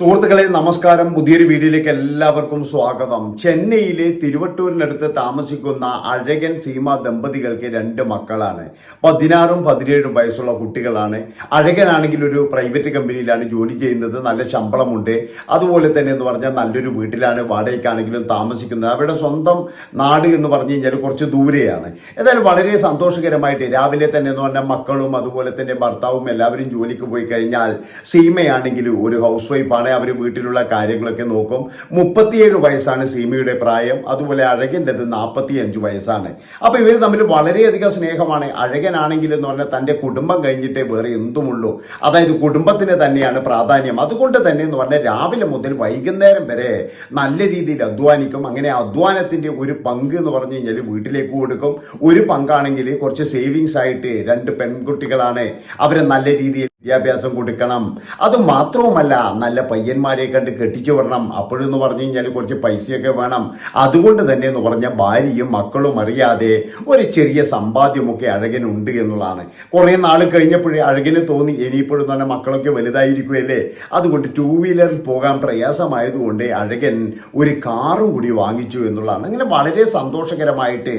സുഹൃത്തുക്കളെ നമസ്കാരം. പുതിയൊരു വീഡിയോയിലേക്ക് എല്ലാവർക്കും സ്വാഗതം. ചെന്നൈയിലെ തിരുവട്ടൂരിനടുത്ത് താമസിക്കുന്ന അഴകൻ സീമ ദമ്പതികൾക്ക് രണ്ട് മക്കളാണ്. പതിനാറും പതിനേഴും വയസ്സുള്ള കുട്ടികളാണ്. അഴകനാണെങ്കിൽ ഒരു പ്രൈവറ്റ് കമ്പനിയിലാണ് ജോലി ചെയ്യുന്നത്. നല്ല ശമ്പളമുണ്ട്. അതുപോലെ തന്നെ എന്ന് പറഞ്ഞാൽ നല്ലൊരു വീട്ടിലാണ്. വാടകയ്ക്കാണെങ്കിലും താമസിക്കുന്നത്. അവരുടെ സ്വന്തം നാട് എന്ന് പറഞ്ഞു കഴിഞ്ഞാൽ കുറച്ച് ദൂരെയാണ്. ഏതായാലും വളരെ സന്തോഷകരമായിട്ട് രാവിലെ തന്നെ എന്ന് പറഞ്ഞാൽ മക്കളും അതുപോലെ തന്നെ ഭർത്താവും എല്ലാവരും ജോലിക്ക് പോയി കഴിഞ്ഞാൽ സീമയാണെങ്കിൽ ഒരു ഹൗസ് വൈഫാണ്. അവർ വീട്ടിലുള്ള കാര്യങ്ങളൊക്കെ നോക്കും. മുപ്പത്തിയേഴ് വയസ്സാണ് സീമയുടെ പ്രായം. അതുപോലെ അഴകന്റെത് നാൽപ്പത്തിയഞ്ച് വയസ്സാണ്. അപ്പോൾ ഇവർ തമ്മിൽ വളരെയധികം സ്നേഹമാണ്. അഴകനാണെങ്കിൽ എന്ന് പറഞ്ഞാൽ തന്റെ കുടുംബം കഴിഞ്ഞിട്ടേ വേറെ എന്തുമുള്ളൂ. അതായത് കുടുംബത്തിന് തന്നെയാണ് പ്രാധാന്യം. അതുകൊണ്ട് തന്നെ എന്ന് പറഞ്ഞാൽ രാവിലെ മുതൽ വൈകുന്നേരം വരെ നല്ല രീതിയിൽ അധ്വാനിക്കും. അങ്ങനെ അധ്വാനത്തിന്റെ ഒരു പങ്ക് എന്ന് പറഞ്ഞു കഴിഞ്ഞാൽ വീട്ടിലേക്ക് കൊടുക്കും. ഒരു പങ്കാണെങ്കിൽ കുറച്ച് സേവിങ്സ് ആയിട്ട് രണ്ട് പെൺകുട്ടികളാണ്. അവരെ നല്ല രീതിയിൽ വിദ്യാഭ്യാസം കൊടുക്കണം. അത് മാത്രവുമല്ല നല്ല പയ്യന്മാരെ കണ്ട് കെട്ടിച്ചു വരണം അപ്പോഴെന്ന് പറഞ്ഞു കഴിഞ്ഞാൽ കുറച്ച് പൈസയൊക്കെ വേണം. അതുകൊണ്ട് തന്നെ എന്ന് പറഞ്ഞാൽ ഭാര്യയും മക്കളും അറിയാതെ ഒരു ചെറിയ സമ്പാദ്യമൊക്കെ അഴകനുണ്ട് എന്നുള്ളതാണ്. കുറേ നാൾ കഴിഞ്ഞപ്പോഴേ അഴകന് തോന്നി ഇനിയിപ്പോഴും തന്നെ മക്കളൊക്കെ വലുതായിരിക്കുമല്ലേ അതുകൊണ്ട് ടൂ വീലറിൽ പോകാൻ പ്രയാസമായതുകൊണ്ട് അഴകൻ ഒരു കാറും കൂടി വാങ്ങിച്ചു എന്നുള്ളതാണ്. അങ്ങനെ വളരെ സന്തോഷകരമായിട്ട്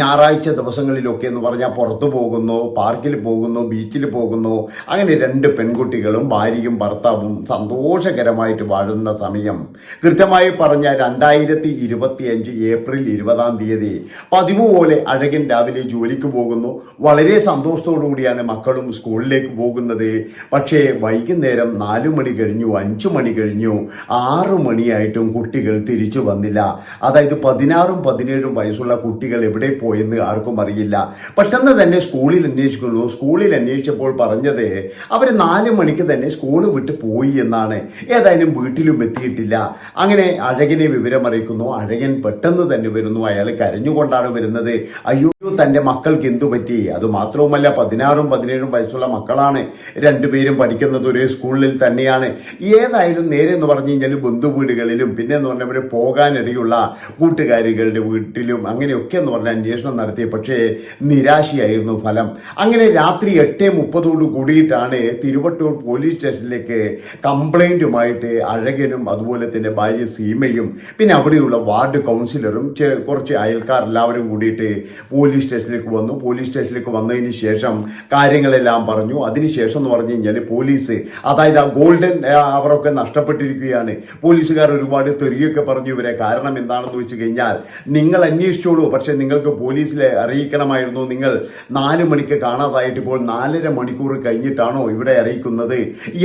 ഞായറാഴ്ച ദിവസങ്ങളിലൊക്കെ എന്ന് പറഞ്ഞാൽ പുറത്തു പോകുന്നു പാർക്കിൽ പോകുന്നു ബീച്ചിൽ പോകുന്നു അങ്ങനെ രണ്ട് പെൺകുട്ടികളും ഭാര്യയും ഭർത്താവും സന്തോഷകരമായിട്ട് വാഴുന്ന സമയം. കൃത്യമായി പറഞ്ഞ രണ്ടായിരത്തി ഇരുപത്തി അഞ്ച് ഏപ്രിൽ ഇരുപതാം തീയതി പതിവ് പോലെ അഴകൻ രാവിലെ ജോലിക്ക് പോകുന്നു. വളരെ സന്തോഷത്തോടു കൂടിയാണ് മക്കളും സ്കൂളിലേക്ക് പോകുന്നത്. പക്ഷേ വൈകുന്നേരം നാലു മണി കഴിഞ്ഞു അഞ്ചു മണി കഴിഞ്ഞു ആറു മണിയായിട്ടും കുട്ടികൾ തിരിച്ചു വന്നില്ല. അതായത് പതിനാറും പതിനേഴും വയസ്സുള്ള കുട്ടികൾ എവിടെ പോയെന്ന് ആർക്കും അറിയില്ല. പെട്ടെന്ന് തന്നെ സ്കൂളിൽ അന്വേഷിക്കുന്നു. സ്കൂളിൽ അന്വേഷിച്ചപ്പോൾ പറഞ്ഞത് അവർ നാല് മണിക്ക് തന്നെ സ്കൂൾ വിട്ട് പോയി എന്നാണ്. ഏതായാലും വീട്ടിലും എത്തിയിട്ടില്ല. അങ്ങനെ അഴകനെ വിവരം അറിയിക്കുന്നു. അഴകൻ പെട്ടെന്ന് തന്നെ വരുന്നു. അയാൾ കരഞ്ഞുകൊണ്ടാണ് വരുന്നത്. അയ്യോ തന്റെ മക്കൾക്ക് എന്തു പറ്റി? അത് മാത്രവുമല്ല പതിനാറും പതിനേഴും വയസ്സുള്ള മക്കളാണ്. രണ്ടുപേരും പഠിക്കുന്നത് ഒരേ സ്കൂളിൽ തന്നെയാണ്. ഏതായാലും നേരെ എന്ന് പറഞ്ഞു കഴിഞ്ഞാൽ ബന്ധുവീടുകളിലും പിന്നെ എന്ന് പറഞ്ഞാൽ അവർ പോകാനിടയുള്ള കൂട്ടുകാരികളുടെ വീട്ടിലും അങ്ങനെയൊക്കെ എന്ന് പറഞ്ഞാൽ അന്വേഷണം നടത്തി പക്ഷേ നിരാശയായിരുന്നു ഫലം. അങ്ങനെ രാത്രി എട്ട് മുപ്പതോട് കൂടിയിട്ടാണ് തിരുവട്ടൂർ പോലീസ് സ്റ്റേഷനിലേക്ക് കംപ്ലൈന്റുമായിട്ട് അഴകനും അതുപോലെ തന്നെ ഭാര്യ സീമയും പിന്നെ അവിടെയുള്ള വാർഡ് കൗൺസിലറും കുറച്ച് അയൽക്കാർ എല്ലാവരും കൂടിയിട്ട് പോലീസ് സ്റ്റേഷനിലേക്ക് വന്നു. പോലീസ് സ്റ്റേഷനിലേക്ക് വന്നതിന് ശേഷം കാര്യങ്ങളെല്ലാം പറഞ്ഞു. അതിനുശേഷം എന്ന് പറഞ്ഞു കഴിഞ്ഞാൽ പോലീസ് അതായത് ആ ഗോൾഡൻ അവരൊക്കെ നഷ്ടപ്പെട്ടിരിക്കുകയാണ്. പോലീസുകാർ ഒരുപാട് തെറിയൊക്കെ പറഞ്ഞു ഇവരെ. കാരണം എന്താണെന്ന് വെച്ച് കഴിഞ്ഞാൽ നിങ്ങൾ അന്വേഷിച്ചോളൂ. പക്ഷെ നിങ്ങൾക്ക് പോലീസിലെ അറിയിക്കണമായിരുന്നു. നിങ്ങൾ നാല് മണിക്ക് കാണാതായിട്ട് ഇപ്പോൾ നാലര മണിക്കൂർ കഴിഞ്ഞിട്ടാണോ ഇവിടെ അറിയിക്കുന്നത്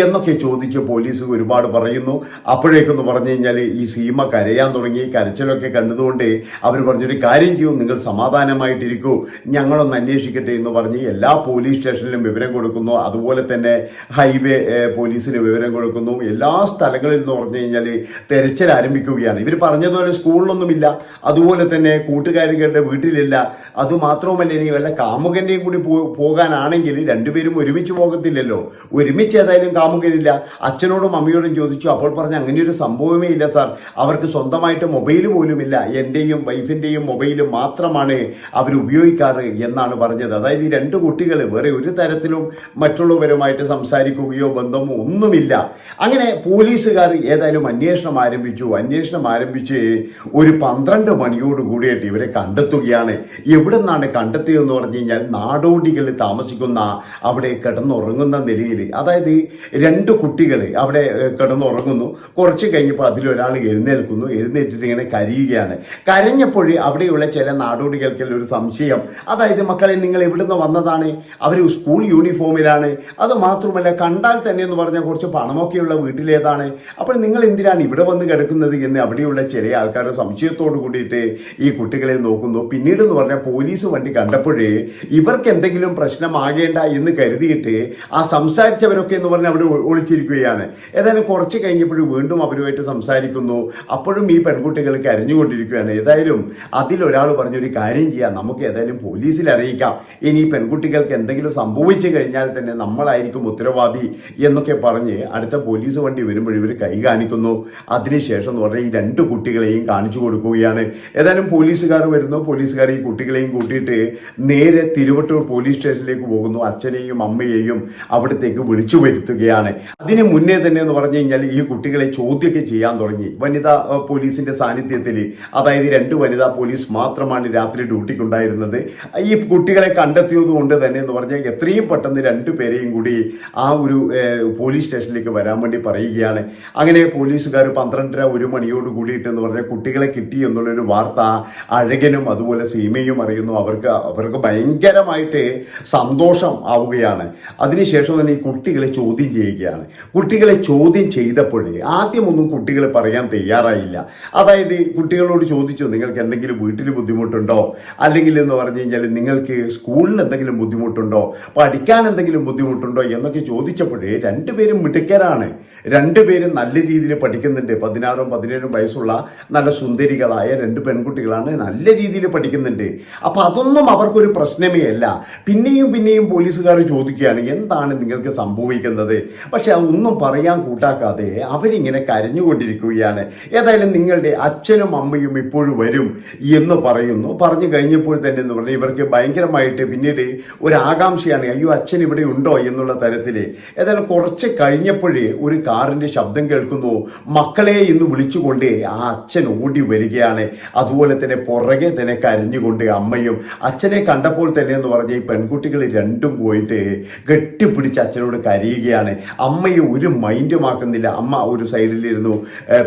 എന്നൊക്കെ ചോദിച്ച് പോലീസ് ഒരുപാട് പറയുന്നു. അപ്പോഴേക്കെന്ന് പറഞ്ഞു കഴിഞ്ഞാൽ ഈ സീമ കരയാൻ തുടങ്ങി. കരച്ചിലൊക്കെ കണ്ടതുകൊണ്ട് അവർ പറഞ്ഞൊരു കാര്യം ചെയ്യൂ നിങ്ങൾ സമാധാനമായിട്ടിരിക്കൂ ഞങ്ങളൊന്ന് അന്വേഷിക്കട്ടെ എന്ന് പറഞ്ഞ് എല്ലാ പോലീസ് സ്റ്റേഷനിലും വിവരം കൊടുക്കുന്നു. അതുപോലെ തന്നെ ഹൈവേ പോലീസിന് വിവരം കൊടുക്കുന്നു. എല്ലാ സ്ഥലങ്ങളിൽ എന്ന് പറഞ്ഞു കഴിഞ്ഞാൽ തെരച്ചിൽ ആരംഭിക്കുകയാണ്. ഇവർ പറഞ്ഞതുപോലെ സ്കൂളിലൊന്നുമില്ല. അതുപോലെ തന്നെ കൂട്ടുകാരികളുടെ വീട്ടിലില്ല. അതുമാത്രവുമല്ല ഇനി വല്ല കാമുകന്റെയും കൂടി പോകാനാണെങ്കിൽ രണ്ടുപേരും ഒരുമിച്ച് പോകത്തില്ലല്ലോ. ഒരുമിച്ച് ഏതായാലും കാമുകനില്ല. അച്ഛനോടും അമ്മയോടും ചോദിച്ചു അപ്പോൾ പറഞ്ഞ അങ്ങനെ ഒരു സംഭവമേ ഇല്ല സാർ. അവർക്ക് സ്വന്തമായിട്ട് മൊബൈൽ പോലുമില്ല. എന്റെയും വൈഫിന്റെയും മൊബൈൽ മാത്രമാണ് അവർ ഉപയോഗിക്കാറ് എന്നാണ് പറഞ്ഞത്. അതായത് ഈ രണ്ട് കുട്ടികൾ വേറെ ഒരു തരത്തിലും മറ്റുള്ളവരുമായിട്ട് സംസാരിക്കുകയോ ബന്ധമോ ഒന്നുമില്ല. അങ്ങനെ പോലീസുകാർ ഏതായാലും അന്വേഷണം ആരംഭിച്ചു. അന്വേഷണം ആരംഭിച്ച് ഒരു പന്ത്രണ്ട് മണിയോട് കൂടിയിട്ട് ഇവരെ കണ്ടെത്തുകയാണ്. എവിടെ നിന്നാണ് കണ്ടെത്തിയതെന്ന് പറഞ്ഞു കഴിഞ്ഞാൽ നാടോടികൾ താമസിക്കുന്ന അവിടെ കിടന്നുറങ്ങുന്ന നിലയിൽ. അതായത് രണ്ട് കുട്ടികൾ അവിടെ കിടന്നുറങ്ങുന്നു. കുറച്ച് കഴിഞ്ഞപ്പോൾ അതിലൊരാൾ എഴുന്നേൽക്കുന്നു. എഴുന്നേറ്റിട്ട് ഇങ്ങനെ കരയുകയാണ്. കരഞ്ഞപ്പോൾ അവിടെയുള്ള ചില നാടോടികൾക്കുള്ള ഒരു സംശയം. അതായത് മക്കളെ നിങ്ങൾ എവിടുന്ന് വന്നതാണ്? അവർ സ്കൂൾ യൂണിഫോമിലാണ്. അത് മാത്രമല്ല കണ്ടാൽ തന്നെ എന്ന് പറഞ്ഞാൽ കുറച്ച് പണമൊക്കെയുള്ള വീട്ടിലേതാണ്. അപ്പോൾ നിങ്ങൾ എന്തിനാണ് ഇവിടെ വന്ന് കിടക്കുന്നത്? എന്ന് അവിടെയുള്ള ചില ആൾക്കാർ സംശയത്തോട് കൂടിയിട്ട് ഈ കുട്ടികളെ നോക്കുന്നു. പിന്നീട് എന്ന് പറഞ്ഞാൽ പോലീസ് വണ്ടി കണ്ടപ്പോഴേ ഇവർക്ക് എന്തെങ്കിലും പ്രശ്നമാകേണ്ട എന്ന് കരുതിയിട്ട് ആ സംസാരിച്ചവരൊക്കെ എന്ന് പറഞ്ഞാൽ അവിടെ ഒളിച്ചിരിക്കുകയാണ്. ഏതായാലും കുറച്ച് കഴിഞ്ഞപ്പോഴും വീണ്ടും അവരുമായിട്ട് സംസാരിക്കുന്നു. അപ്പോഴും ഈ പെൺകുട്ടികൾ കരഞ്ഞുകൊണ്ടിരിക്കുകയാണ്. ഏതായാലും അതിലൊരാൾ പറഞ്ഞൊരു കാര്യം ചെയ്യാം. നമുക്ക് ഏതായാലും പോലീസിൽ അറിയിക്കാം. ഇനി പെൺകുട്ടികൾക്ക് എന്തെങ്കിലും സംഭവിച്ചു കഴിഞ്ഞാൽ തന്നെ നമ്മളായിരിക്കും ഉത്തരവാദി എന്നൊക്കെ പറഞ്ഞ് അടുത്ത പോലീസ് വണ്ടി വരുമ്പോൾ ഇവർ കൈ കാണിക്കുന്നു. അതിനുശേഷം എന്ന് പറഞ്ഞാൽ ഈ രണ്ട് കുട്ടികളെയും കാണിച്ചു കൊടുക്കുകയാണ്. ഏതായാലും പോലീസുകാർ വരുന്നു. പോലീസുകാർ ഈ കുട്ടികളെയും കൂട്ടിയിട്ട് നേരെ തിരുവട്ടൂർ പോലീസ് സ്റ്റേഷനിലേക്ക് പോകുന്നു. അച്ഛനെയും അമ്മയെയും അവിടെ അവിടത്തേക്ക് വിളിച്ചു വരുത്തുകയാണ് അതിന് മുന്നേ തന്നെ എന്ന് പറഞ്ഞു കഴിഞ്ഞാൽ ഈ കുട്ടികളെ ചോദ്യമൊക്കെ ചെയ്യാൻ തുടങ്ങി. വനിതാ പോലീസിന്റെ സാന്നിധ്യത്തിൽ അതായത് രണ്ട് വനിതാ പോലീസ് മാത്രമാണ് രാത്രി ഡ്യൂട്ടിക്കുണ്ടായിരുന്നത്. ഈ കുട്ടികളെ കണ്ടെത്തിയത് കൊണ്ട് തന്നെ എന്ന് പറഞ്ഞാൽ എത്രയും പെട്ടെന്ന് രണ്ടു പേരെയും കൂടി ആ ഒരു പോലീസ് സ്റ്റേഷനിലേക്ക് വരാൻ വേണ്ടി പറയുകയാണ്. അങ്ങനെ പോലീസുകാർ പന്ത്രണ്ടര ഒരു മണിയോട് കൂടിയിട്ട് എന്ന് പറഞ്ഞാൽ കുട്ടികളെ കിട്ടി എന്നുള്ളൊരു വാർത്ത അഴകനും അതുപോലെ സീമയും അറിയുന്നു. അവർക്ക് അവർക്ക് ഭയങ്കരമായിട്ട് സന്തോഷം ആവുകയാണ്. അതിനുശേഷം തന്നെ ഈ കുട്ടികളെ ചോദ്യം ചെയ്യുകയാണ്. കുട്ടികളെ ചോദ്യം ചെയ്തപ്പോഴേ ആദ്യമൊന്നും കുട്ടികൾ പറയാൻ തയ്യാറായില്ല. അതായത് കുട്ടികളോട് ചോദിച്ചു നിങ്ങൾക്ക് എന്തെങ്കിലും വീട്ടിൽ ബുദ്ധിമുട്ടുണ്ടോ? അല്ലെങ്കിൽ എന്ന് പറഞ്ഞു കഴിഞ്ഞാൽ നിങ്ങൾക്ക് സ്കൂളിൽ എന്തെങ്കിലും ബുദ്ധിമുട്ടുണ്ടോ? പഠിക്കാൻ എന്തെങ്കിലും ബുദ്ധിമുട്ടുണ്ടോ? എന്നൊക്കെ ചോദിച്ചപ്പോഴേ രണ്ടുപേരും മിടുക്കരാണ്. രണ്ടുപേരും നല്ല രീതിയിൽ പഠിക്കുന്നുണ്ട്. പതിനാറും പതിനേഴും വയസ്സുള്ള നല്ല സുന്ദരികളായ രണ്ട് പെൺകുട്ടികളാണ് നല്ല രീതിയിൽ പഠിക്കുന്നുണ്ട്. അപ്പൊ അതൊന്നും അവർക്കൊരു പ്രശ്നമേ അല്ല. പിന്നെയും പിന്നെയും പോലീസുകാർ ചോദിക്കുകയാണ് എന്താണ് നിങ്ങൾക്ക് സംഭവിക്കുന്നത്. പക്ഷെ അതൊന്നും പറയാൻ കൂട്ടാക്കാതെ അവരിങ്ങനെ കരഞ്ഞുകൊണ്ടിരിക്കുകയാണ്. ഏതായാലും നിങ്ങളുടെ അച്ഛനും അമ്മയും ഇപ്പോഴും വരും എന്ന് പറയുന്നു. പറഞ്ഞു കഴിഞ്ഞപ്പോൾ തന്നെ എന്ന് പറഞ്ഞാൽ ഇവർക്ക് ഭയങ്കരമായിട്ട് പിന്നീട് ഒരു ആകാംക്ഷയാണ് അയ്യോ അച്ഛൻ ഇവിടെ ഉണ്ടോ? എന്നുള്ള തരത്തിൽ ഏതായാലും കുറച്ച് കഴിഞ്ഞപ്പോഴേ ഒരു കാറിന്റെ ശബ്ദം കേൾക്കുന്നു. മക്കളെ എന്ന് വിളിച്ചുകൊണ്ട് ആ അച്ഛൻ ഓടി വരികയാണ്. അതുപോലെ തന്നെ പുറകെ തന്നെ കരഞ്ഞുകൊണ്ട് അമ്മയും. അച്ഛനെ കണ്ടപ്പോൾ തന്നെ എന്ന് പറഞ്ഞ ഈ പെൺകുട്ടികൾ രണ്ടും പോയിട്ട് കെട്ടിപ്പിടിച്ച് അച്ഛനോട് കരയുകയാണ്. അമ്മയെ ഒരു മൈൻഡുമാക്കുന്നില്ല അമ്മ ഒരു സൈഡിലിരുന്നു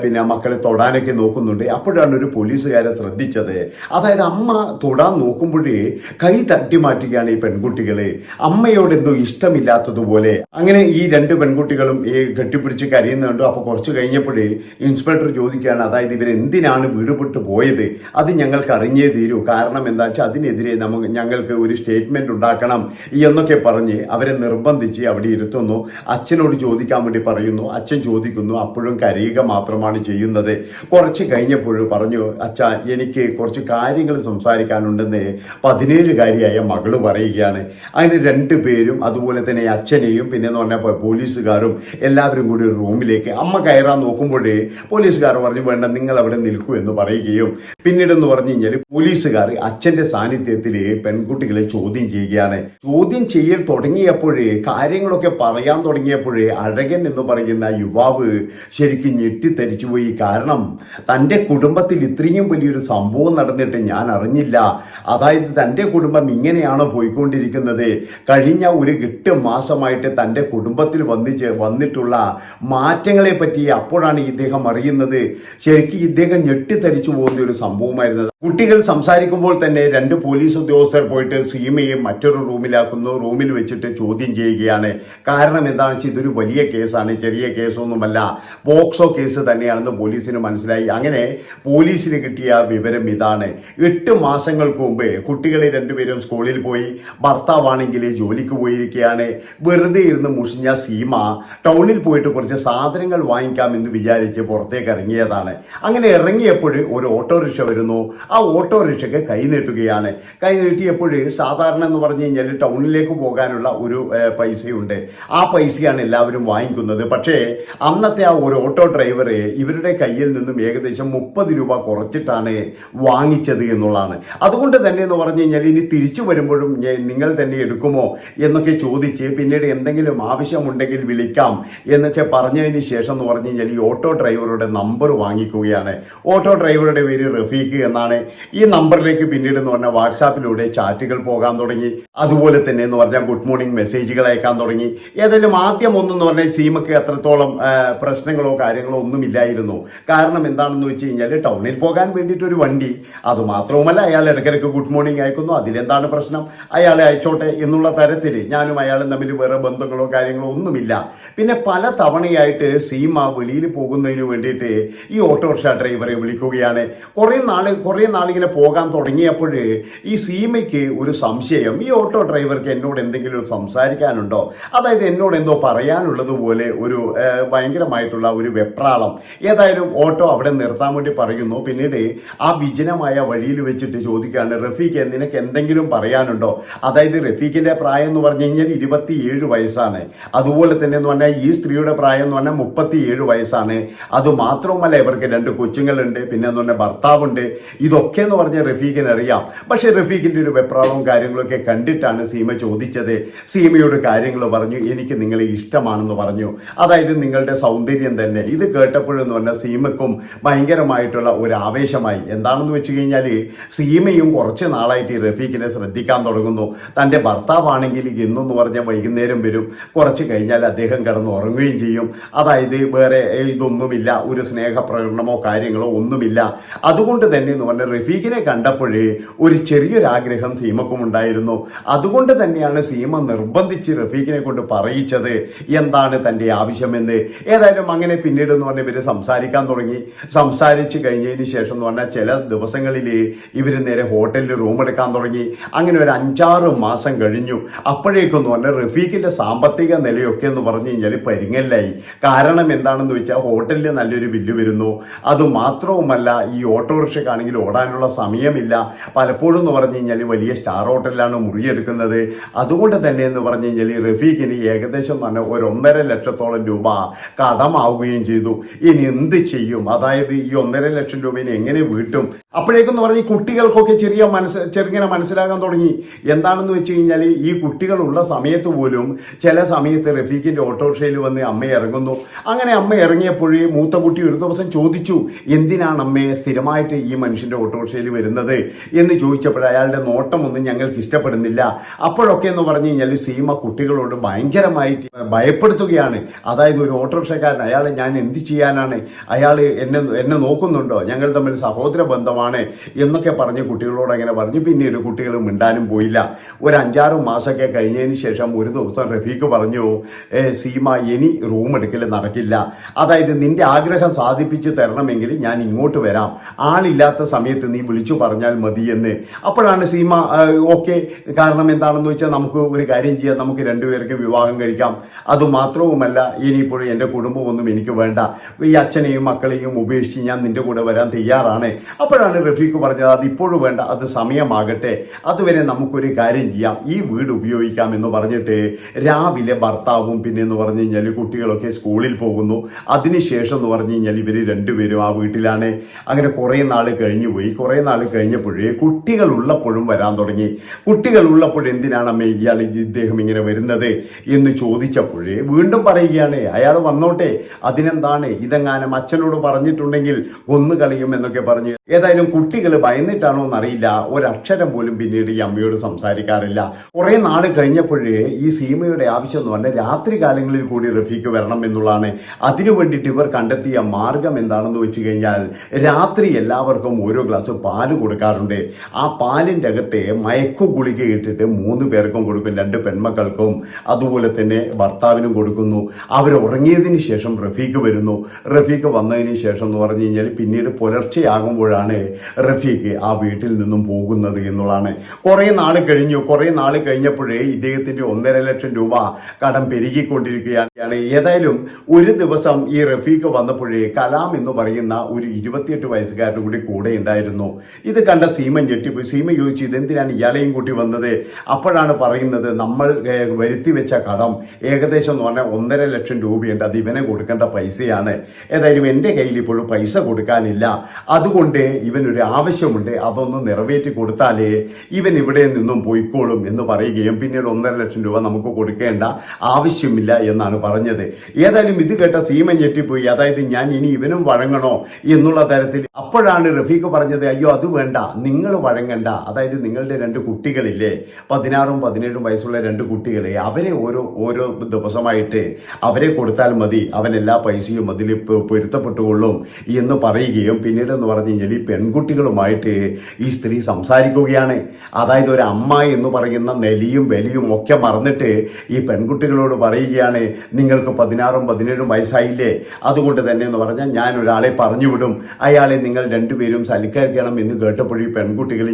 പിന്നെ മക്കളെ തൊടാനൊക്കെ നോക്കുന്നുണ്ട്. അപ്പോഴാണ് ഒരു പോലീസുകാരെ ശ്രദ്ധിച്ചത്. അതായത് അമ്മ തൊടാൻ നോക്കുമ്പോഴേ കൈ തട്ടി മാറ്റുകയാണ് ഈ പെൺകുട്ടികളെ. അമ്മയോട് എന്തോ ഇഷ്ടമില്ലാത്തതുപോലെ. അങ്ങനെ ഈ രണ്ട് പെൺകുട്ടികളും ഈ കെട്ടിപ്പിടിച്ച് കരയുന്നുണ്ട്. അപ്പൊ കുറച്ച് കഴിഞ്ഞപ്പോഴേ ഇൻസ്പെക്ടർ ചോദിക്കുകയാണ് അതായത് ഇവർ എന്തിനാണ് വീട് വിട്ടു പോയത്? അത് ഞങ്ങൾക്ക് അറിഞ്ഞേ തീരൂ. കാരണം എന്താ വെച്ചാൽ അതിനെതിരെ നമുക്ക് ഞങ്ങൾക്ക് ഒരു സ്റ്റേറ്റ്മെന്റ് ഉണ്ടാക്കണം എന്നൊക്കെ പറഞ്ഞ് അവരെ നിർബന്ധിച്ച് അവിടെ ഇരുത്തുന്നു. അച്ഛനോട് ചോദിക്കാൻ വേണ്ടി പറയുന്നു. അച്ഛൻ ചോദിക്കുന്നു അപ്പോഴും കരയുക മാത്രമാണ് ചെയ്യുന്നത്. കുറച്ച് കഴിഞ്ഞപ്പോഴും പറഞ്ഞു അച്ഛ എനിക്ക് കുറച്ച് കാര്യങ്ങൾ സംസാരിക്കാനുണ്ടെന്ന് പതിനേഴുകാരിയായ മകൾ പറയുകയാണ്. അതിന് രണ്ടു പേരും അതുപോലെ തന്നെ അച്ഛനെയും പിന്നെ എന്ന് പറഞ്ഞാൽ പോലീസുകാരും എല്ലാവരും കൂടി ഒരു റൂമിലേക്ക് അമ്മ കയറാൻ നോക്കുമ്പോഴേ പോലീസുകാർ പറഞ്ഞു വേണ്ട നിങ്ങൾ അവിടെ നിൽക്കൂ എന്ന് പറയുകയും പിന്നീട് എന്ന് പറഞ്ഞു കഴിഞ്ഞാൽ പോലീസുകാർ അച്ഛന്റെ സാന്നിധ്യത്തിൽ പെൺകുട്ടികളെ ചോദ്യം ചെയ്യുകയാണ്. ചോദ്യം ചെയ്യൽ തുടങ്ങിയപ്പോഴേ കാര്യങ്ങളൊക്കെ പറയാൻ തുടങ്ങിയപ്പോഴേ അഴകൻ എന്ന് പറയുന്ന യുവാവ് ശരിക്കും ഞെട്ടിത്തരിച്ചുപോയി. കാരണം തന്റെ കുടുംബത്തിൽ ഇത്രയും വലിയൊരു സംഭവം നടന്നിട്ട് ഞാൻ അറിഞ്ഞില്ല. അതായത് തന്റെ കുടുംബം ഇങ്ങനെയാണോ പോയിക്കൊണ്ടിരിക്കുന്നത്. കഴിഞ്ഞ ഒരു എട്ട് മാസമായിട്ട് തന്റെ കുടുംബത്തിൽ വന്നിച്ച് വന്നിട്ടുള്ള മാറ്റങ്ങളെ പറ്റി അപ്പോഴാണ് ഇദ്ദേഹം അറിയുന്നത്. ശരിക്കും ഇദ്ദേഹം ഞെട്ടിത്തരിച്ചു പോകുന്ന ഒരു സംഭവമായിരുന്നത് കുട്ടികൾ സംസാരിക്കുമ്പോൾ തന്നെ രണ്ട് പോലീസ് ഉദ്യോഗസ്ഥർ പോയിട്ട് സീമയെ മറ്റൊരു റൂമിലാക്കുന്നു. റൂമിൽ വെച്ചിട്ട് ചോദ്യം ചെയ്യുകയാണ്. കാരണം എന്താണെന്ന് വെച്ചാൽ ഇതൊരു വലിയ കേസാണ്. ചെറിയ കേസൊന്നുമല്ല. പോക്സോ കേസ് തന്നെയാണെന്ന് പോലീസിന് മനസ്സിലായി. അങ്ങനെ പോലീസിന് കിട്ടിയ വിവരം ഇതാണ്. എട്ട് മാസങ്ങൾക്ക് മുമ്പ് കുട്ടികളെ രണ്ടുപേരും സ്കൂളിൽ പോയി. ഭർത്താവാണെങ്കിൽ ജോലിക്ക് പോയിരിക്കുകയാണ്. വെറുതെ ഇരുന്ന് മുഷിഞ്ഞ സീമ ടൗണിൽ പോയിട്ട് കുറച്ച് സാധനങ്ങൾ വാങ്ങിക്കാം എന്ന് വിചാരിച്ച് പുറത്തേക്ക് ഇറങ്ങിയതാണ്. അങ്ങനെ ഇറങ്ങിയപ്പോൾ ഒരു ഓട്ടോറിക്ഷ വരുന്നു. ആ ഓട്ടോറിക്ഷയ്ക്ക് കൈ നീട്ടുകയാണ്. സാധാരണ എന്ന് പറഞ്ഞു കഴിഞ്ഞാൽ ടൗണിലേക്ക് പോകാനുള്ള ഒരു പൈസയുണ്ട്. ആ പൈസയാണ് എല്ലാവരും വാങ്ങിക്കുന്നത്. പക്ഷേ അന്നത്തെ ആ ഒരു ഓട്ടോ ഡ്രൈവർ ഇവരുടെ കയ്യിൽ നിന്നും ഏകദേശം മുപ്പത് രൂപ കുറച്ചിട്ടാണ് വാങ്ങിച്ചത് എന്നുള്ളതാണ്. അതുകൊണ്ട് തന്നെ എന്ന് പറഞ്ഞു കഴിഞ്ഞാൽ ഇനി തിരിച്ചു വരുമ്പോഴും നിങ്ങൾ തന്നെ എടുക്കുമോ എന്നൊക്കെ ചോദിച്ച് പിന്നീട് എന്തെങ്കിലും ആവശ്യമുണ്ടെങ്കിൽ വിളിക്കാം എന്നൊക്കെ പറഞ്ഞതിന് ശേഷം എന്ന് പറഞ്ഞു കഴിഞ്ഞാൽ ഈ ഓട്ടോ ഡ്രൈവറുടെ നമ്പർ വാങ്ങിക്കുകയാണ്. ഓട്ടോ ഡ്രൈവറുടെ പേര് റഫീഖ് എന്നാണ്. ഈ നമ്പറിലേക്ക് പിന്നീട് എന്ന് പറഞ്ഞാൽ വാട്സാപ്പിലൂടെ ചാറ്റുകൾ പോകാൻ തുടങ്ങി. അതുപോലെ തന്നെ എന്ന് പറഞ്ഞാൽ ഗുഡ് മോർണിംഗ് മെസ്സേജുകൾ അയക്കാൻ തുടങ്ങി. ഏതായാലും ആദ്യം ഒന്നെന്ന് പറഞ്ഞാൽ സീമക്ക് എത്രത്തോളം പ്രശ്നങ്ങളോ കാര്യങ്ങളോ ഒന്നും ഇല്ലായിരുന്നു കാരണം എന്താണെന്ന് വെച്ച് കഴിഞ്ഞാൽ ടൗണിൽ പോകാൻ വേണ്ടിയിട്ട് ഒരു വണ്ടി. അത് മാത്രവുമല്ല അയാൾ ഇടയ്ക്കിടയ്ക്ക് ഗുഡ് മോർണിംഗ് അയക്കുന്നു. അതിലെന്താണ് പ്രശ്നം? അയാളെ അയച്ചോട്ടെ എന്നുള്ള തരത്തിൽ ഞാനും അയാളും തമ്മിൽ വേറെ ബന്ധങ്ങളോ കാര്യങ്ങളോ ഒന്നുമില്ല. പിന്നെ പല തവണയായിട്ട് സീമ വെളിയിൽ പോകുന്നതിന് വേണ്ടിയിട്ട് ഈ ഓട്ടോറിക്ഷ ഡ്രൈവറെ വിളിക്കുകയാണ്. കുറേ നാൾ കുറേ നാളിങ്ങനെ പോകാൻ തുടങ്ങിയപ്പോൾ ഈ സീമയ്ക്ക് ഒരു സംശയം. ഈ ഓട്ടോ ഡ്രൈവർക്ക് എന്നോട് എന്തെങ്കിലും സംസാരിക്കാനുണ്ടോ? അതായത് എന്നോട് എന്തോ പറയാനുള്ളത് പോലെ ഒരു ഭയങ്കരമായിട്ടുള്ള ഒരു വെപ്രാളം. ഏതായാലും ഓട്ടോ അവിടെ നിർത്താൻ വേണ്ടി പറയുന്നു. പിന്നീട് ആ വിജനമായ വഴിയിൽ വെച്ചിട്ട് ചോദിക്കുകയാണ് റഫീഖ് നിനക്ക് എന്തെങ്കിലും പറയാനുണ്ടോ? അതായത് റഫീഖിന്റെ പ്രായം എന്ന് പറഞ്ഞു കഴിഞ്ഞാൽ ഇരുപത്തിയേഴ് വയസ്സാണ്. അതുപോലെ തന്നെ എന്ന് പറഞ്ഞാൽ ഈ സ്ത്രീയുടെ പ്രായം എന്ന് പറഞ്ഞാൽ മുപ്പത്തിയേഴ് വയസ്സാണ്. അത് മാത്രവുമല്ല ഇവർക്ക് രണ്ട് കൊച്ചുങ്ങളുണ്ട്. പിന്നെ എന്ന് പറഞ്ഞാൽ ഭർത്താവുണ്ട്. ഇതൊക്കെ എന്ന് പറഞ്ഞ റഫീഖിന് അറിയാം. പക്ഷേ റഫീഖിന്റെ ഒരു വെപ്രാളവും കാര്യങ്ങളൊക്കെ കണ്ടിട്ടാണ് സീമ ചോദിച്ചത്. സീമയോട് കാര്യങ്ങൾ പറഞ്ഞു എനിക്ക് നിങ്ങളെ ഇഷ്ടമാണെന്ന് പറഞ്ഞു. അതായത് നിങ്ങളുടെ സൗന്ദര്യം തന്നെ. ഇത് കേട്ടപ്പോഴെന്ന് പറഞ്ഞാൽ സീമക്കും ഭയങ്കരമായിട്ടുള്ള ഒരു ആവേശമായി. എന്താണെന്ന് വെച്ച് കഴിഞ്ഞാൽ സീമയും കുറച്ച് നാളായിട്ട് ഈ റഫീഖിനെ ശ്രദ്ധിക്കാൻ തുടങ്ങുന്നു. തന്റെ ഭർത്താവാണെങ്കിൽ ഇന്നെന്ന് പറഞ്ഞാൽ വൈകുന്നേരം വരും. കുറച്ച് കഴിഞ്ഞാൽ അദ്ദേഹം കിടന്ന് ഉറങ്ങുകയും ചെയ്യും. അതായത് വേറെ ഇതൊന്നുമില്ല. ഒരു സ്നേഹപ്രകടനമോ കാര്യങ്ങളോ ഒന്നുമില്ല. അതുകൊണ്ട് തന്നെ എന്ന് പറഞ്ഞാൽ റഫീഖിനെ കണ്ടപ്പോഴേ ഒരു ചെറിയൊരാഗ്രഹം സീമക്കും ഉണ്ടായിരുന്നു. അതുകൊണ്ട് തന്നെയാണ് സീമ നിർബന്ധിച്ച് റഫീഖിനെ കൊണ്ട് പറയിച്ചത്. എന്താണ് തന്റെ ആവശ്യമെന്ന്? ഏതായാലും അങ്ങനെ പിന്നീട് എന്ന് പറഞ്ഞാൽ ഇവർ സംസാരിക്കാൻ തുടങ്ങി. സംസാരിച്ച് കഴിഞ്ഞതിന് ശേഷം എന്ന് പറഞ്ഞാൽ ചില ദിവസങ്ങളിൽ ഇവർ നേരെ ഹോട്ടലിൽ റൂം എടുക്കാൻ തുടങ്ങി. അങ്ങനെ ഒരു അഞ്ചാറ് മാസം കഴിഞ്ഞു. അപ്പോഴേക്കെന്ന് പറഞ്ഞാൽ റഫീഖിന്റെ സാമ്പത്തിക നിലയൊക്കെ എന്ന് പറഞ്ഞു കഴിഞ്ഞാൽ പരിങ്ങല്ലായി. കാരണം എന്താണെന്ന് വെച്ചാൽ ഹോട്ടലിൽ നല്ലൊരു ബില്ല് വരുന്നു. അത് മാത്രവുമല്ല ഈ ഓട്ടോറിക്ഷക്കാണെങ്കിൽ ഓടാനുള്ള സമയമില്ല. പലപ്പോഴും എന്ന് പറഞ്ഞു കഴിഞ്ഞാൽ വലിയ സ്റ്റാർ ഹോട്ടലിലാണ് മുറിയെടുക്കുന്നത്. അതുകൊണ്ട് തന്നെ എന്ന് പറഞ്ഞു കഴിഞ്ഞാൽ റഫീഖിന് ഏകദേശം തന്നെ ഒരു ഒന്നര ലക്ഷത്തോളം രൂപ കടമാവുകയും ചെയ്തു. ഇനി എന്ത് ചെയ്യും? അതായത് ഈ ഒന്നര ലക്ഷം രൂപ എങ്ങനെ വീട്ടും? അപ്പോഴേക്കെന്ന് പറഞ്ഞ് കുട്ടികൾക്കൊക്കെ ചെറിയ മനസ്സ് ചെറുങ്ങനെ മനസ്സിലാകാൻ തുടങ്ങി. എന്താണെന്ന് വെച്ച് കഴിഞ്ഞാൽ ഈ കുട്ടികളുള്ള സമയത്ത് പോലും ചില സമയത്ത് റഫീഖിന്റെ ഓട്ടോറിക്ഷയിൽ വന്ന് അമ്മ ഇറങ്ങുന്നു. അങ്ങനെ അമ്മ ഇറങ്ങിയപ്പോഴേ മൂത്ത കുട്ടി ഒരു ദിവസം ചോദിച്ചു എന്തിനാണ് അമ്മയെ സ്ഥിരമായിട്ട് ഈ മനുഷ്യന്റെ ഓട്ടോറിക്ഷയിൽ വരുന്നത്? എന്ന് ചോദിച്ചപ്പോൾ അയാളുടെ നോട്ടമൊന്നും ഞങ്ങൾക്ക് ഇഷ്ടപ്പെടുന്നില്ല. അപ്പോഴൊക്കെ എന്ന് പറഞ്ഞു കഴിഞ്ഞാൽ സീമ കുട്ടികളോട് ഭയങ്കരമായിട്ട് ഭയപ്പെടുത്തുകയാണ്. അതായത് ഒരു ഓട്ടോറിക്ഷക്കാരൻ അയാൾ ഞാൻ എന്ത് ചെയ്യാനാണ്? അയാൾ എന്നെ എന്നെ നോക്കുന്നുണ്ടോ? ഞങ്ങൾ തമ്മിൽ സഹോദര ബന്ധമാണ് എന്നൊക്കെ പറഞ്ഞ് കുട്ടികളോട് അങ്ങനെ പറഞ്ഞ്. പിന്നീട് കുട്ടികൾ മിണ്ടാനും പോയില്ല. ഒരു അഞ്ചാറ് മാസമൊക്കെ കഴിഞ്ഞതിന് ശേഷം ഒരു ദിവസം റഫീഖ് പറഞ്ഞു സീമ ഇനി റൂം എടുക്കൽ നടക്കില്ല. അതായത് നിന്റെ ആഗ്രഹം സാധിപ്പിച്ച് തരണമെങ്കിൽ ഞാൻ ഇങ്ങോട്ട് വരാം. ആളില്ലാത്ത സമയത്ത് നീ വിളിച്ചു പറഞ്ഞാൽ മതി എന്ന് അപ്പോഴാണ് സീമ ഓക്കെ കാരണം എന്താണെന്ന് വെച്ചാൽ നമുക്ക് ഒരു കാര്യം ചെയ്യാം. നമുക്ക് രണ്ടുപേർക്കും വിവാഹം കഴിക്കാം. അതുമാത്രവുമല്ല ഇനിയിപ്പോഴും എന്റെ കുടുംബമൊന്നും എനിക്ക് വേണ്ട. ഈ അച്ഛനെയും മക്കളെയും ഉപേക്ഷിച്ച് ഞാൻ നിന്റെ കൂടെ വരാൻ തയ്യാറാണ്. അപ്പോഴാണ് റഫീഖ് പറഞ്ഞത് അത് ഇപ്പോഴും വേണ്ട അത് സമയമാകട്ടെ അതുവരെ നമുക്കൊരു കാര്യം ചെയ്യാം ഈ വീട് ഉപയോഗിക്കാം എന്ന് പറഞ്ഞിട്ട് രാവിലെ ഭർത്താവും പിന്നെ എന്ന് പറഞ്ഞു കഴിഞ്ഞാൽ കുട്ടികളൊക്കെ സ്കൂളിൽ പോകുന്നു. അതിനുശേഷം എന്ന് പറഞ്ഞു കഴിഞ്ഞാൽ ഇവർ രണ്ടുപേരും ആ വീട്ടിലാണ്. അങ്ങനെ കുറേ നാൾ കഴിഞ്ഞു പോയി. കുറേ നാൾ കഴിഞ്ഞപ്പോഴേ കുട്ടികൾ ഉള്ളപ്പോഴും വരാൻ തുടങ്ങി. കുട്ടികൾ ഉള്ളപ്പോൾ എന്തിനാണ് അമ്മ ഇയാൾ ഇദ്ദേഹം ഇങ്ങനെ വരുന്നത്? എന്ന് ചോദിച്ചപ്പോഴേ വീണ്ടും പറയുകയാണ് അയാൾ വന്നോട്ടെ അതിനെന്താണ്? ഇതെങ്ങാനും അച്ഛനോട് പറഞ്ഞിട്ടുണ്ടെങ്കിൽ കൊന്നു കളയും എന്നൊക്കെ പറഞ്ഞു. ഏതായാലും കുട്ടികൾ ഭയന്നിട്ടാണോ എന്നറിയില്ല. ഒരക്ഷരം പോലും പിന്നീട് ഈ അമ്മയോട് സംസാരിക്കാറില്ല. കുറെ നാൾ കഴിഞ്ഞപ്പോഴേ ഈ സീമയുടെ ആവശ്യം എന്ന് പറഞ്ഞാൽ രാത്രി കാലങ്ങളിൽ കൂടി റഫീക്ക് വരണം എന്നുള്ളതാണ്. അതിനു വേണ്ടിയിട്ട് ഇവർ കണ്ടെത്തിയ മാർഗം എന്താണെന്ന് വെച്ച് കഴിഞ്ഞാൽ രാത്രി എല്ലാവർക്കും ഓരോ ഗ്ലാസ് പാൽ കൊടുക്കാറുണ്ട്. ആ പാലിന്റെ അകത്തെ മയക്കു ഗുളിക ഇട്ടിട്ട് മൂന്ന് പേർക്കും കൊടുക്കും രണ്ട് പെൺമക്കൾക്കും അതുപോലെ തന്നെ ഭർത്താവിനും കൊടുക്കുന്നു. അവർ ഉറങ്ങിയതിന് ശേഷം റഫീക്ക് വരുന്നു. റഫീക്ക് വന്നതിന് ശേഷം എന്ന് പറഞ്ഞു കഴിഞ്ഞാൽ പിന്നീട് പുലർച്ചെയാകുമ്പോഴാണ് റഫീക്ക് ആ വീട്ടിൽ നിന്നും പോകുന്നത് എന്നുള്ളതാണ്. കുറേ നാൾ കഴിഞ്ഞു. കുറേ നാൾ കഴിഞ്ഞപ്പോഴേ ഇദ്ദേഹത്തിന്റെ ഒന്നര ലക്ഷം രൂപ കടം പെരുകിക്കൊണ്ടിരിക്കുകയാണ്. ഏതായാലും ഒരു ദിവസം ഈ റഫീഖ് വന്നപ്പോഴേ കലാം എന്ന് പറയുന്ന ഒരു ഇരുപത്തിയെട്ട് വയസ്സുകാരുടെ കൂടി കൂടെ ഉണ്ടായിരുന്നു. ഇത് കണ്ട സീമൻ ഞെട്ടിപ്പോയി സീമ ചോദിച്ചു ഇതെന്തിനാണ് ഇയാളെയും കൂട്ടി വന്നത്? അപ്പോഴാണ് പറയുന്നത് നമ്മൾ വരുത്തി വെച്ച കടം ഏകദേശം എന്ന് പറഞ്ഞാൽ ഒന്നര ലക്ഷം രൂപയുണ്ട്. അത് ഇവനെ കൊടുക്കേണ്ട പൈസയാണ്. ഏതായാലും എന്റെ കയ്യിൽ ഇപ്പോഴും പൈസ കൊടുക്കാനില്ല. അതുകൊണ്ട് ഇവനൊരു ആവശ്യമുണ്ട് അതൊന്ന് നിറവേറ്റി കൊടുത്താലേ ഇവൻ ഇവിടെ നിന്നും പോയിക്കോളും എന്ന് പറയുകയും പിന്നീട് ഒന്നര ലക്ഷം രൂപ നമുക്ക് കൊടുക്കേണ്ട ആവശ്യമില്ല എന്നാണ് പറഞ്ഞത്. ഏതായാലും ഇത് കേട്ട സീമൻ ഞെട്ടിപ്പോയി. അതായത് ഞാൻ ഇനി ഇവനും വഴങ്ങണോ എന്നുള്ള തരത്തിൽ അപ്പോഴാണ് റഫീഖ് പറഞ്ഞത് അയ്യോ അത് വേണ്ട. നിങ്ങൾ വഴങ്ങണ്ട. അതായത് നിങ്ങളുടെ രണ്ട് കുട്ടികളില്ലേ പതിനാറും പതിനേഴും വയസ്സുള്ള രണ്ട് കുട്ടികളെ അവരെ ഓരോ ഓരോ ദിവസമായിട്ട് അവരെ കൊടുത്താൽ മതി. അവൻ എല്ലാ പൈസയും അതിൽ പൊരുത്തപ്പെട്ടുകൊള്ളും എന്ന് പറയുകയും പിന്നീട് എന്ന് പറഞ്ഞു കഴിഞ്ഞാൽ ഈ പെൺകുട്ടികളുമായിട്ട് ഈ സ്ത്രീ സംസാരിക്കുകയാണ്. അതായത് ഒരു അമ്മ എന്ന് പറയുന്ന നെലിയും വലിയും ഒക്കെ മറന്നിട്ട് ഈ പെൺകുട്ടികളോട് പറയുകയാണ് നിങ്ങൾക്ക് പതിനാറും പതിനേഴും വയസ്സായില്ലേ? അതുകൊണ്ട് തന്നെ എന്ന് പറഞ്ഞാൽ ഞാൻ ഒരാളെ പറഞ്ഞുവിടും. അയാളെ നിങ്ങൾ രണ്ടുപേരും സൽക്കരിക്കണം എന്ന് കേട്ടപ്പോൾ ഈ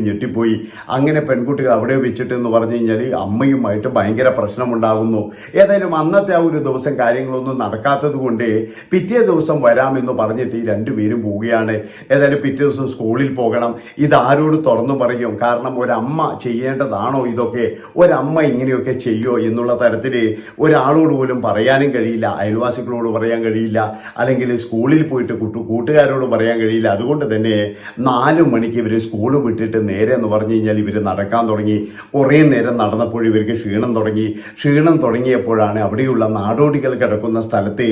ഞെട്ടിപ്പോയി. അങ്ങനെ പെൺകുട്ടികൾ അവിടെ വെച്ചിട്ട് എന്ന് പറഞ്ഞു കഴിഞ്ഞാൽ അമ്മയുമായിട്ട് ഭയങ്കര പ്രശ്നമുണ്ടാകുന്നു. ഏതായാലും അന്നത്തെ ആ ഒരു ദിവസം കാര്യങ്ങളൊന്നും നടക്കാത്തത് കൊണ്ട് പിറ്റേ ദിവസം വരാമെന്ന് പറഞ്ഞിട്ട് ഈ രണ്ടുപേരും പോവുകയാണ്. ഏതായാലും പിറ്റേ ദിവസം സ്കൂളിൽ പോകണം. ഇതാരോട് തുറന്നു പറയും? കാരണം ഒരമ്മ ചെയ്യേണ്ടതാണോ ഇതൊക്കെ? ഒരമ്മ ഇങ്ങനെയൊക്കെ ചെയ്യോ എന്നുള്ള തരത്തിൽ ഒരാളോട് പോലും പറയാനും കഴിയില്ല. അയൽവാസികളോട് പറയാൻ കഴിയില്ല. അല്ലെങ്കിൽ സ്കൂളിൽ പോയിട്ട് കൂട്ടു കൂട്ടുകാരോട് പറയാൻ കഴിയില്ല. അതുകൊണ്ട് തന്നെ നാല് മണിക്ക് ഇവർ സ്കൂൾ വിട്ടിട്ട് നേരെ എന്ന് പറഞ്ഞു കഴിഞ്ഞാൽ ഇവർ നടക്കാൻ തുടങ്ങി. കുറേ നേരം നടന്നപ്പോൾ ഇവർക്ക് ക്ഷീണം തുടങ്ങി. ക്ഷീണം തുടങ്ങിയപ്പോഴാണ് അവിടെയുള്ള നാടോടികൾ കിടക്കുന്ന സ്ഥലത്ത്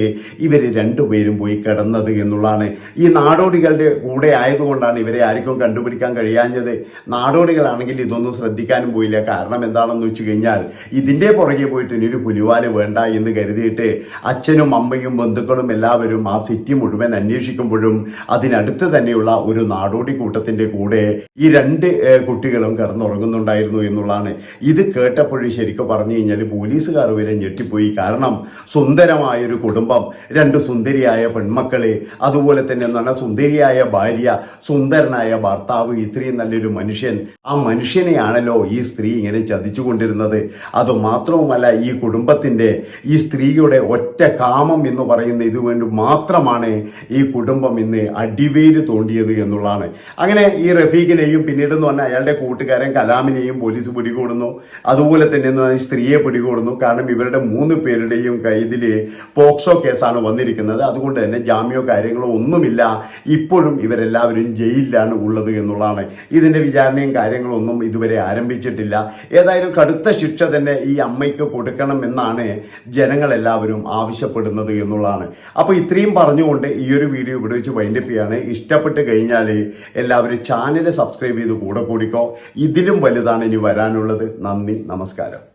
ഇവർ രണ്ടുപേരും പോയി കിടന്നത് എന്നുള്ളതാണ്. ഈ നാടോടികളുടെ കൂടെ ആയതുകൊണ്ടാണ് ഇവരെ ആർക്കും കണ്ടുപിടിക്കാൻ കഴിയാഞ്ഞത് നാടോടികളാണെങ്കിൽ ഇതൊന്നും ശ്രദ്ധിക്കാനും പോയില്ല. കാരണം എന്താണെന്ന് വെച്ച് കഴിഞ്ഞാൽ ഇതിന്റെ പുറകെ പോയിട്ട് ഇനി ഒരു പുലിവാൽ വേണ്ട എന്ന് കരുതിയിട്ട് അച്ഛനും അമ്മയും ബന്ധുക്കളും എല്ലാവരും ആ സിറ്റി മുഴുവൻ അന്വേഷിക്കുമ്പോഴും അതിനടുത്ത് തന്നെയുള്ള ഒരു നാടോടി കൂട്ടത്തിന്റെ കൂടെ ഈ രണ്ട് കുട്ടികളും കിടന്നുറങ്ങുന്നുണ്ടായിരുന്നു എന്നുള്ളതാണ്. ഇത് കേട്ടപ്പോഴും ശരിക്കും പറഞ്ഞു കഴിഞ്ഞാൽ പോലീസുകാർ വരെ ഞെട്ടിപ്പോയി. കാരണം സുന്ദരമായൊരു കുടുംബം രണ്ട് സുന്ദരിയായ പെൺമക്കളെ അതുപോലെ തന്നെ എന്താണ് സുന്ദരിയായ ഭാര്യ സുന്ദരനായ ഭർത്താവ് ഇത്രയും നല്ലൊരു മനുഷ്യൻ. ആ മനുഷ്യനെയാണല്ലോ ഈ സ്ത്രീ ഇങ്ങനെ ചതിച്ചുകൊണ്ടിരുന്നത്. അത് മാത്രവുമല്ല ഈ കുടുംബത്തിന്റെ ഈ സ്ത്രീയുടെ ഒറ്റ കാമം എന്ന് പറയുന്ന ഇതുവേണ്ടി മാത്രമാണ് ഈ കുടുംബം ഇന്ന് അടിവേര് തോണ്ടിയത് എന്നുള്ളതാണ്. അങ്ങനെ ഈ റഫീഖിനെയും പിന്നീട് എന്ന് പറഞ്ഞാൽ അയാളുടെ കൂട്ടുകാരൻ കലാമിനെയും പോലീസ് പിടികൂടുന്നു. അതുപോലെ തന്നെ ഈ സ്ത്രീയെ പിടികൂടുന്നു. കാരണം ഇവരുടെ മൂന്ന് പേരുടെയും കയ്യിൽ പോക്സോ കേസാണ് വന്നിരിക്കുന്നത്. അതുകൊണ്ട് തന്നെ ജാമ്യമോ കാര്യങ്ങളോ ഒന്നുമില്ല. ഇപ്പോഴും ഇവരെല്ലാവരും ജയിലിലാണ് ഉള്ളത് എന്നുള്ളതാണ്. ഇതിന്റെ വിചാരണയും കാര്യങ്ങളൊന്നും ഇതുവരെ ആരംഭിച്ചിട്ടില്ല. ഏതായാലും കടുത്ത ശിക്ഷ തന്നെ ഈ അമ്മയ്ക്ക് കൊടുക്കണം എന്നാണ് ജനങ്ങളെല്ലാവരും ആവശ്യപ്പെടുന്നത് എന്നുള്ളതാണ്. അപ്പോൾ ഇത്രയും പറഞ്ഞുകൊണ്ട് ഈ ഒരു വീഡിയോ ഇവിടെ വെച്ച് വൈൻഡപ്പ് ചെയ്യാണ്. ഇഷ്ടപ്പെട്ട് കഴിഞ്ഞാൽ എല്ലാവരും ചാനൽ സബ്സ്ക്രൈബ് ചെയ്ത് കൂടെ കൂടിക്കോ. ഇതിലും വലുതാണ് ഇനി വരാനുള്ളത്. നന്ദി നമസ്കാരം.